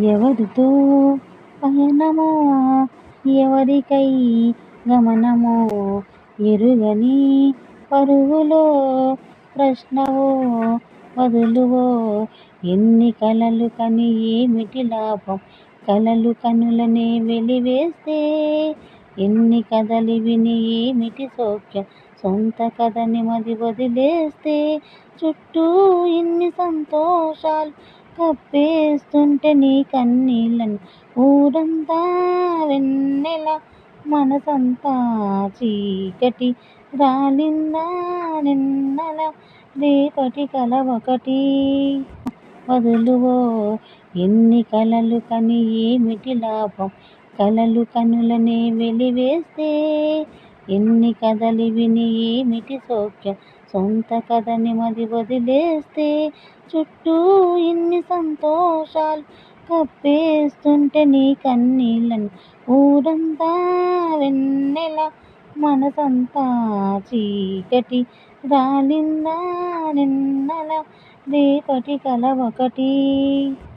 ఎవరితో? పయనమో? ఎవరికై గమనమో? ఎరుగని పరుగులో ప్రశ్నవో? బదులువో ఎన్ని కలలు కని ఏమిటి లాభం? కలలు కనులనే వెలివేస్తే ఎన్ని కథలు విని ఏమిటి సౌఖ్యం? సొంత కథని మది వదిలేస్తే చుట్టూ ఇన్ని సంతోషాలు? కప్పేస్తుంటే నీ కన్నీళ్ళని ఊరంతా వెన్నెల మనసంతా చీకటి రాలిందా నిన్నల రేపటి కల ఒకటి. బదులువో ఎన్ని కలలు కని ఏమిటి లాభం? కలలు కనులనే వెలివేస్తే ఎన్ని కథలు విని ఏమిటి సౌఖ్యం? సొంత కథని మది వదిలేస్తే చుట్టూ ఇన్ని సంతోషాలు కప్పేస్తుంటే నీ కన్నీళ్ళని ఊరంతా వెన్నెల మనసంతా చీకటి రాలిందా నిన్నల రేపటి కల ఒకటి.